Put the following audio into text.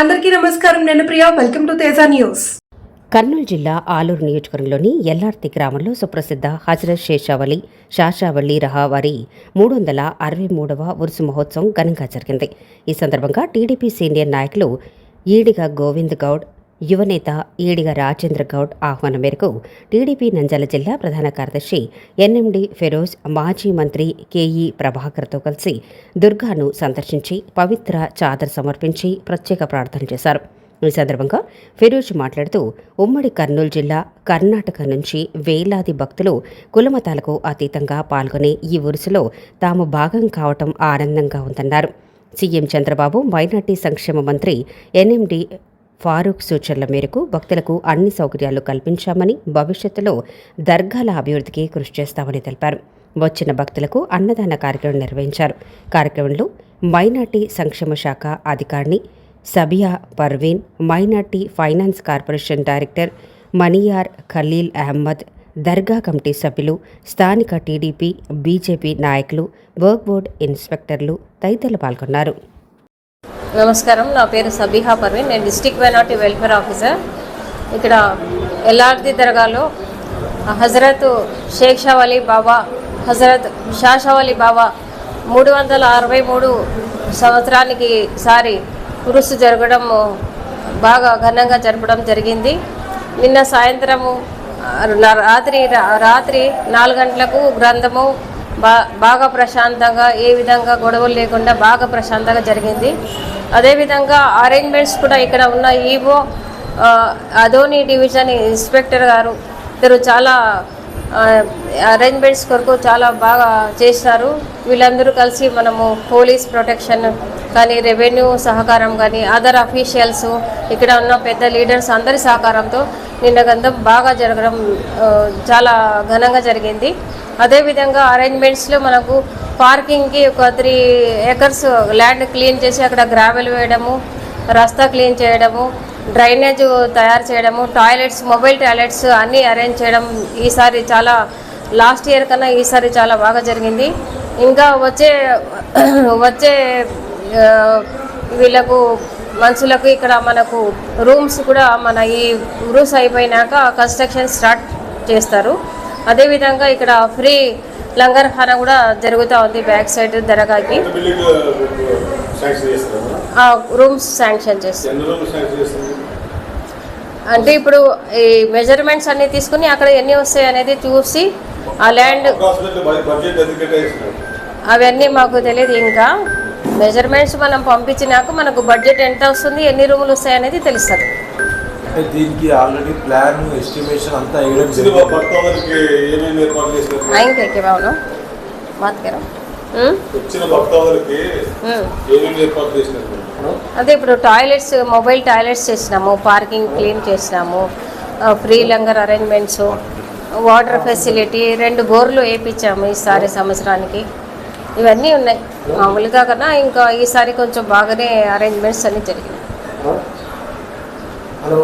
అందరికీ నమస్కారం. నేను Priya. Welcome to Teja news. Kurnool జిల్లా ఆలూరు నియోజకవర్గంలోని ఎల్లార్తి గ్రామంలో సుప్రసిద్ధ హజరత్ శేషావళి శాషావళి రహావారి మూడు వందల అరవై మూడవ ఉరుసు మహోత్సవం ఘనంగా జరిగింది. ఈ సందర్భంగా టీడీపీ సీనియర్ నాయకులు ఈడిగ గోవింద్ గౌడ్ యువనేత ఈడిగ రాజేంద్ర గౌడ్ ఆహ్వానం మేరకు టీడీపీ నంజాల జిల్లా ప్రధాన కార్యదర్శి ఎన్ఎండి ఫెరోజ్ మాజీ మంత్రి కేఈ ప్రభాకర్తో కలిసి దుర్గాను సందర్శించి పవిత్ర చాదర్ సమర్పించి ప్రత్యేక ప్రార్థన చేశారు. ఈ సందర్భంగా ఫిరోజ్ మాట్లాడుతూ ఉమ్మడి కర్నూలు జిల్లా కర్ణాటక నుంచి వేలాది భక్తులు కులమతాలకు అతీతంగా పాల్గొనే ఈ ఉరుసులో తాము భాగం కావటం ఆనందంగా ఉందన్నారు. సీఎం చంద్రబాబు మైనార్టీ సంక్షేమ మంత్రి ఎన్ఎండి ఫారూక్ సూచనల మేరకు భక్తులకు అన్ని సౌకర్యాలు కల్పించామని భవిష్యత్తులో దర్గాల అభివృద్ధికి కృషి చేస్తామని తెలిపారు. వచ్చిన భక్తులకు అన్నదాన కార్యక్రమం నిర్వహించారు. కార్యక్రమంలో మైనార్టీ సంక్షేమ శాఖ అధికారిని Sabiya Parveen minority finance corporation director Maniyar Khalil Ahmed dargah committee సభ్యులు స్థానిక టీడీపీ బీజేపీ నాయకులు వర్క్ బోర్డ్ ఇన్స్పెక్టర్లు తదితరులు పాల్గొన్నారు. నమస్కారం. నా పేరు సబీహా పర్వీన్. నేను డిస్టిక్ మైనార్టీ వెల్ఫేర్ ఆఫీసర్. ఇక్కడ ఎల్ఆర్ది దర్గాలో హజరత్ షేక్ షావలి బాబా హజరత్ షా షావలి బాబా మూడు వందల అరవై మూడు సంవత్సరానికి సారి కురుసు జరగడం బాగా ఘనంగా జరపడం జరిగింది. నిన్న సాయంత్రము రాత్రి రాత్రి నాలుగు గంటలకు గ్రంథము బా బాగా ప్రశాంతంగా ఏ విధంగా గొడవలు లేకుండా బాగా ప్రశాంతంగా జరిగింది. అదేవిధంగా అరేంజ్మెంట్స్ కూడా ఇక్కడ ఉన్న ఈవో ఆ, అదోని డివిజన్ ఇన్స్పెక్టర్ గారు ఇద్దరు చాలా అరేంజ్మెంట్స్ కొరకు చాలా బాగా చేశారు. వీళ్ళందరూ కలిసి మనము పోలీస్ ప్రొటెక్షన్ కానీ రెవెన్యూ సహకారం కానీ అదర్ అఫీషియల్స్ ఇక్కడ ఉన్న పెద్ద లీడర్స్ అందరి సహకారంతో నిన్న బాగా జరగడం చాలా ఘనంగా జరిగింది. అదేవిధంగా అరేంజ్మెంట్స్లో మనకు పార్కింగ్కి ఒక త్రీ ఏకర్స్ ల్యాండ్ క్లీన్ చేసి అక్కడ గ్రావెల్ వేయడము రస్తా క్లీన్ చేయడము డ్రైనేజ్ తయారు చేయడము టాయిలెట్స్ మొబైల్ టాయిలెట్స్ అన్నీ అరేంజ్ చేయడం ఈసారి చాలా లాస్ట్ ఇయర్ కన్నా ఈసారి చాలా బాగా జరిగింది. ఇంకా వచ్చే వచ్చే వీళ్ళకు మనుషులకు ఇక్కడ మనకు రూమ్స్ కూడా మన ఈ రూమ్స్ అయిపోయినాక కన్స్ట్రక్షన్ స్టార్ట్ చేస్తారు. అదేవిధంగా ఇక్కడ ఫ్రీ లంగర్ ఖానా కూడా జరుగుతూ ఉంది బ్యాక్ సైడ్ దరగాకి. రూమ్స్ శాంక్షన్ చేస్తారు. అంటే ఇప్పుడు ఈ మెజర్మెంట్స్ అన్ని తీసుకుని అక్కడ ఎన్ని వస్తాయి అనేది చూసి ఆ ల్యాండ్ అవన్నీ మాకు తెలియదు ఇంకా. మెజర్మెంట్స్ మనం పంపించినాక మనకు బడ్జెట్ ఎంత వస్తుంది ఎన్ని రూములు వస్తాయి అనేది తెలుస్తుంది. అంటే దీనికి ఆల్రెడీ ప్లాన్ ఎస్టిమేషన్ అంతా వేయడం ఏమేమి ఏర్పాటు చేసినారు? వచ్చిన. ఏమేమి ఏర్పాటు చేసినారు? అదే ఇప్పుడు టాయిలెట్స్ మొబైల్ టాయిలెట్స్ చేసినాము పార్కింగ్ క్లీన్ చేసినాము free langar arrangements water facility రెండు బోర్లు వేయించాము ఈసారి సంవత్సరానికి. ఇవన్నీ ఉన్నాయి. మామూలుగా కన్నా ఇంకా ఈసారి కొంచెం బాగానే అరేంజ్మెంట్స్ అన్నీ జరిగినాయి. హలో.